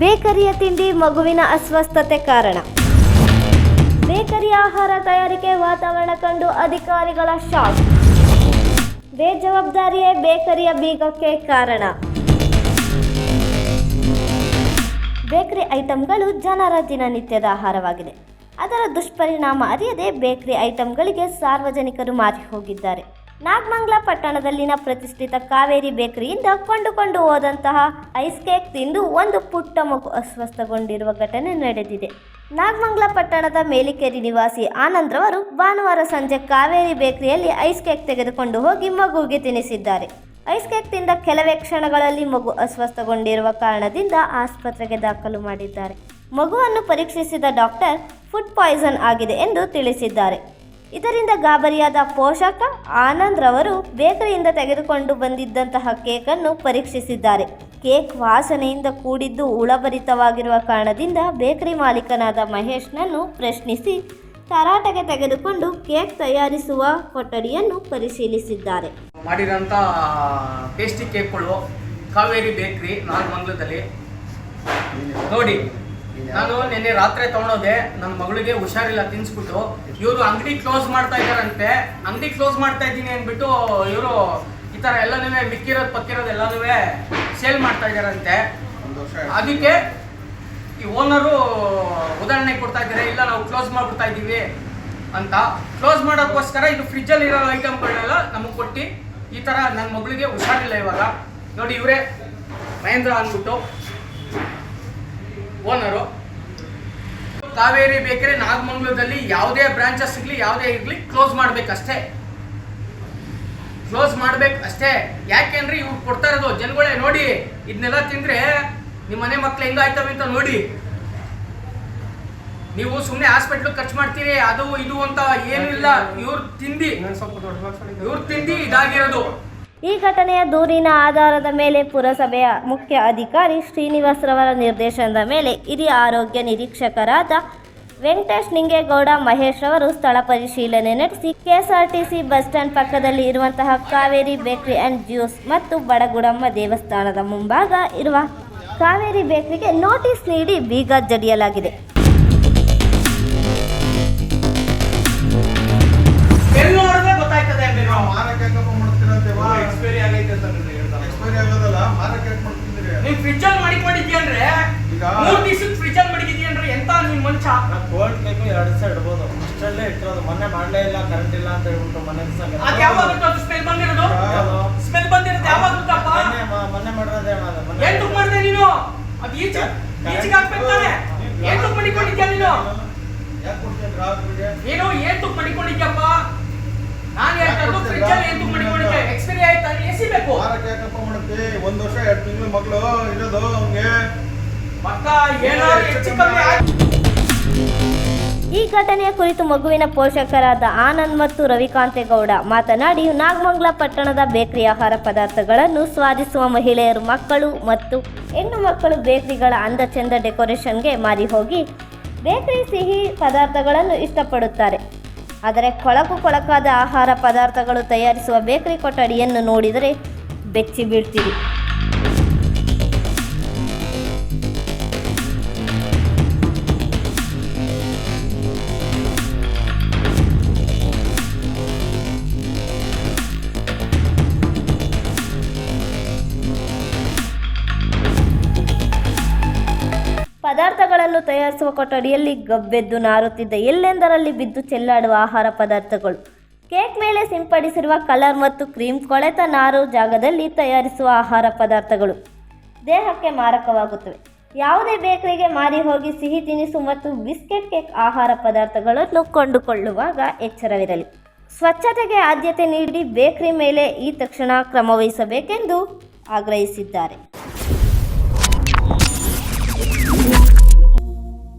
ಬೇಕರಿಯ ತಿಂಡಿ ಮಗುವಿನ ಅಸ್ವಸ್ಥತೆ ಕಾರಣ. ಬೇಕರಿ ಆಹಾರ ತಯಾರಿಕೆ ವಾತಾವರಣ ಕಂಡು ಅಧಿಕಾರಿಗಳ ಶಾಕ್. ಬೇಜವಾಬ್ದಾರಿಯೇ ಬೇಕರಿಯ ಬೀಗಕ್ಕೆ ಕಾರಣ. ಬೇಕರಿ ಐಟಂಗಳು ಜನರ ದಿನನಿತ್ಯದ ಆಹಾರವಾಗಿದೆ. ಅದರ ದುಷ್ಪರಿಣಾಮ ಅರಿಯದೆ ಬೇಕರಿ ಐಟಂಗಳಿಗೆ ಸಾರ್ವಜನಿಕರು ಮಾರಿ ಹೋಗಿದ್ದಾರೆ. ನಾಗಮಂಗಲ ಪಟ್ಟಣದಲ್ಲಿನ ಪ್ರತಿಷ್ಠಿತ ಕಾವೇರಿ ಬೇಕರಿಯಿಂದ ಕೊಂಡುಕೊಂಡು ಹೋದಂತಹ ಐಸ್ ಕೇಕ್ ತಿಂದು ಒಂದು ಪುಟ್ಟ ಮಗು ಅಸ್ವಸ್ಥಗೊಂಡಿರುವ ಘಟನೆ ನಡೆದಿದೆ. ನಾಗಮಂಗಲ ಪಟ್ಟಣದ ಮೇಲಿಕೇರಿ ನಿವಾಸಿ ಆನಂದ್ರವರು ಭಾನುವಾರ ಸಂಜೆ ಕಾವೇರಿ ಬೇಕರಿಯಲ್ಲಿ ಐಸ್ ಕೇಕ್ ತೆಗೆದುಕೊಂಡು ಹೋಗಿ ಮಗುವಿಗೆ ತಿನ್ನಿಸಿದ್ದಾರೆ. ಐಸ್ ಕೇಕ್ ತಿಂದ ಕೆಲವೇ ಕ್ಷಣಗಳಲ್ಲಿ ಮಗು ಅಸ್ವಸ್ಥಗೊಂಡಿರುವ ಕಾರಣದಿಂದ ಆಸ್ಪತ್ರೆಗೆ ದಾಖಲು ಮಾಡಿದ್ದಾರೆ. ಮಗುವನ್ನು ಪರೀಕ್ಷಿಸಿದ ಡಾಕ್ಟರ್, ಫುಡ್ ಪಾಯ್ಸನ್ ಆಗಿದೆ ಎಂದು ತಿಳಿಸಿದ್ದಾರೆ. ಇದರಿಂದ ಗಾಬರಿಯಾದ ಪೋಷಕ ಆನಂದ್ ರವರು ಬೇಕರಿಯಿಂದ ತೆಗೆದುಕೊಂಡು ಬಂದಿದ್ದಂತಹ ಕೇಕನ್ನು ಪರೀಕ್ಷಿಸಿದ್ದಾರೆ. ಕೇಕ್ ವಾಸನೆಯಿಂದ ಕೂಡಿದ್ದು ಉಳಭರಿತವಾಗಿರುವ ಕಾರಣದಿಂದ ಬೇಕರಿ ಮಾಲೀಕನಾದ ಮಹೇಶ್ನನ್ನು ಪ್ರಶ್ನಿಸಿ ತರಾಟೆಗೆ ತೆಗೆದುಕೊಂಡು ಕೇಕ್ ತಯಾರಿಸುವ ಕೊಠಡಿಯನ್ನು ಪರಿಶೀಲಿಸಿದ್ದಾರೆ. ಮಾಡಿದಂಥ ಟೇಸ್ಟಿ ಕೇಕ್ಗಳು ಕಾವೇರಿ ಬೇಕರಿ ನಾಗಮಂಗಲದಲ್ಲಿ ನೋಡಿ. ನಾನು ನಿನ್ನೆ ರಾತ್ರಿ ತಗೊಂಡೋದೆ ನನ್ನ ಮಗಳಿಗೆ ಹುಷಾರಿಲ್ಲ ತಿನ್ಸ್ಬಿಟ್ಟು ಇವರು ಅಂಗಡಿ ಕ್ಲೋಸ್ ಮಾಡ್ತಾ ಇದ್ದಾರಂತೆ. ಅಂಗಡಿ ಕ್ಲೋಸ್ ಮಾಡ್ತಾ ಇದ್ದೀನಿ ಅಂದ್ಬಿಟ್ಟು ಇವರು ಈ ಥರ ಎಲ್ಲನೂ ಮಿಕ್ಕಿರೋದು ಪಕ್ಕಿರೋದು ಎಲ್ಲನೂ ಸೇಲ್ ಮಾಡ್ತಾ ಇದ್ದಾರಂತೆ. ಅದಕ್ಕೆ ಈ ಓನರು ಉದಾಹರಣೆ ಕೊಡ್ತಾ ಇದ್ದಾರೆ, ಇಲ್ಲ ನಾವು ಕ್ಲೋಸ್ ಮಾಡ್ಬಿಡ್ತಾ ಇದ್ದೀವಿ ಅಂತ. ಕ್ಲೋಸ್ ಮಾಡೋಕ್ಕೋಸ್ಕರ ಇದು ಫ್ರಿಜ್ಜಲ್ಲಿ ಇರೋ ಐಟಮ್ಗಳನ್ನೆಲ್ಲ ನಮಗೆ ಕೊಟ್ಟು ಈ ಥರ ನನ್ನ ಮಗಳಿಗೆ ಹುಷಾರಿಲ್ಲ ಇವಾಗ. ನೋಡಿ ಇವರೇ ಮಹೇಂದ್ರ ಅಂದ್ಬಿಟ್ಟು. ಓನರು. ಕಾವೇರಿ ಬೇಕರಿ ನಾಗಮಂಗಲದಲ್ಲಿ ಯಾವುದೇ ಬ್ರಾಂಚಸ್ ಇರಲಿ ಯಾವುದೇ ಇರಲಿ ಕ್ಲೋಸ್ ಮಾಡಬೇಕಷ್ಟೇ. ಕ್ಲೋಸ್ ಮಾಡ್ಬೇಕು ಅಷ್ಟೇ ಯಾಕೆಂದ್ರೆ ಇವ್ರು ಕೊಡ್ತಾ ಇರೋದು ಜನಗಳೇ ನೋಡಿ ಇದನ್ನೆಲ್ಲ ತಿಂದ್ರೆ ನಿಮ್ಮ ಮನೆ ಮಕ್ಳು ಹೆಂಗಾಯ್ತವೆ ಅಂತ ನೋಡಿ. ನೀವು ಸುಮ್ಮನೆ ಹಾಸ್ಪಿಟ್ಲ್ ಖರ್ಚು ಮಾಡ್ತೀರಿ, ಅದು ಇದು ಅಂತ ಏನಿಲ್ಲ ಇವ್ರು ತಿಂದಿ ಇವ್ರು ತಿಂದಿ ಇದಾಗಿರೋದು. ಈ ಘಟನೆಯ ದೂರಿನ ಆಧಾರದ ಮೇಲೆ ಪುರಸಭೆಯ ಮುಖ್ಯ ಅಧಿಕಾರಿ ಶ್ರೀನಿವಾಸ್ರವರ ನಿರ್ದೇಶನದ ಮೇಲೆ ಹಿರಿಯ ಆರೋಗ್ಯ ನಿರೀಕ್ಷಕರಾದ ವೆಂಕಟೇಶ್ ನಿಂಗೇಗೌಡ ಮಹೇಶ್ ಅವರು ಸ್ಥಳ ಪರಿಶೀಲನೆ ನಡೆಸಿ ಕೆಎಸ್ಆರ್ಟಿಸಿ ಬಸ್ ಸ್ಟ್ಯಾಂಡ್ ಪಕ್ಕದಲ್ಲಿ ಇರುವಂತಹ ಕಾವೇರಿ ಬೇಕರಿ ಆ್ಯಂಡ್ ಜ್ಯೂಸ್ ಮತ್ತು ಬಡಗುಡಮ್ಮ ದೇವಸ್ಥಾನದ ಮುಂಭಾಗ ಇರುವ ಕಾವೇರಿ ಬೇಕರಿಗೆ ನೋಟಿಸ್ ನೀಡಿ ಬೀಗ ಜಡಿಯಲಾಗಿದೆ. ಎಕ್ಸ್ಪೈರಿ ಆಗೈತೆ ಅಂತ ಹೇಳ್ತಾನೆ ಎಕ್ಸ್ಪೈರಿ ಆಗೋದಲ್ಲ ಮಾರಕ್ಕೆ ಯಾಕೆ ಮಾಡ್ತಿದ್ದೀರಿ ನೀನ್ ಫ್ರಿಜ್ ಅಲ್ಲಿ ಈಗ- ಮೂರು ದಿವಸದ ಫ್ರಿಜ್ ಅಲ್ಲಿ ಎಂತ ನಿನ್ ಮಂಚ? ಕೋಲ್ಡ್ ಕೇಕು ಎರಡು ದಿವಸ ಇಡ್ಬೋದು. ಅಷ್ಟಲ್ಲೇ ಇಟ್ಟಿರೋದು. ಮೊನ್ನೆ ಮಾಡಲೇ ಇಲ್ಲ ಕರೆಂಟ್ ಇಲ್ಲ ಅಂತ ಹೇಳ್ಬಿಟ್ಟು ಮನೆ ದಿವಸ ಅದ್ ಯಾವಾಗ ಅದು ಸ್ಮೆಲ್ ಬಂದಿರೋದು? ಸ್ಮೆಲ್ ಬಂದಿರೋದು ಮೊನ್ನೆ ಮೊನ್ನೆ ಮಾಡಿರೋದೇ ಮೊನ್ನೆ ಮಾಡ್ದೆ ನೀನು? ಅದು ಈಚೆ ಈಚೆಗೆ ಹಾಕ್ಬೇಕು ತಾನೆ? ತುಕ್ ಮಡಿಕೊಂಡಿದ್ಯಾ ನೀನು? ಯಾಕೆ ಕೊಡ್ತೀನಿ ಗ್ರಾಹಕರಿಗೆ ನೀನು? ಏನ್ ತುಕ್ ಮಡಿಕೊಂಡಿದ್ಯಪ್ಪ? ಮಗಳು ಇರೋದು ಅವ್ನಿಗೆ ಈ ಘಟನೆಯ ಕುರಿತು ಮಗುವಿನ ಪೋಷಕರಾದ ಆನಂದ್ ಮತ್ತು ರವಿಕಾಂತೇಗೌಡ ಮಾತನಾಡಿ ನಾಗಮಂಗ್ಲ ಪಟ್ಟಣದ ಬೇಕರಿ ಆಹಾರ ಪದಾರ್ಥಗಳನ್ನು ಸ್ವಾದಿಸುವ ಮಹಿಳೆಯರು ಮಕ್ಕಳು ಮತ್ತು ಹೆಣ್ಣು ಮಕ್ಕಳು ಬೇಕರಿಗಳ ಅಂದ ಚೆಂದ ಡೆಕೋರೇಷನ್ಗೆ ಮಾರಿ ಹೋಗಿ ಬೇಕರಿ ಸಿಹಿ ಪದಾರ್ಥಗಳನ್ನು ಇಷ್ಟಪಡುತ್ತಾರೆ. ಆದರೆ ಕೊಳಕು ಕೊಳಕಾದ ಆಹಾರ ಪದಾರ್ಥಗಳು ತಯಾರಿಸುವ ಬೇಕರಿ ಕೊಠಡಿಯನ್ನು ನೋಡಿದರೆ ಬೆಚ್ಚಿ ಬೀಳ್ತೀರಿ ಪದಾರ್ಥಗಳನ್ನು ತಯಾರಿಸುವ ಕೊಠಡಿಯಲ್ಲಿ ಗಬ್ಬೆದ್ದು ನಾರುತ್ತಿದ್ದ ಎಲ್ಲೆಂದರಲ್ಲಿ ಬಿದ್ದು ಚೆಲ್ಲಾಡುವ ಆಹಾರ ಪದಾರ್ಥಗಳು. ಕೇಕ್ ಮೇಲೆ ಸಿಂಪಡಿಸಿರುವ ಕಲರ್ ಮತ್ತು ಕ್ರೀಮ್ ಕೊಳೆತ ನಾರು ಜಾಗದಲ್ಲಿ ತಯಾರಿಸುವ ಆಹಾರ ಪದಾರ್ಥಗಳು. ದೇಹಕ್ಕೆ ಮಾರಕವಾಗುತ್ತವೆ. ಯಾವುದೇ ಬೇಕರಿಗೆ ಮಾರಿ ಹೋಗಿ ಸಿಹಿ ತಿನಿಸು ಮತ್ತು ಬಿಸ್ಕೆಟ್ ಕೇಕ್ ಆಹಾರ ಪದಾರ್ಥಗಳನ್ನು ಕೊಂಡುಕೊಳ್ಳುವಾಗ ಎಚ್ಚರವಿರಲಿ. ಸ್ವಚ್ಛತೆಗೆ ಆದ್ಯತೆ ನೀಡಿ ಬೇಕರಿ ಮೇಲೆ ಈ ತಕ್ಷಣ ಕ್ರಮವಹಿಸಬೇಕೆಂದು ಆಗ್ರಹಿಸಿದ್ದಾರೆ.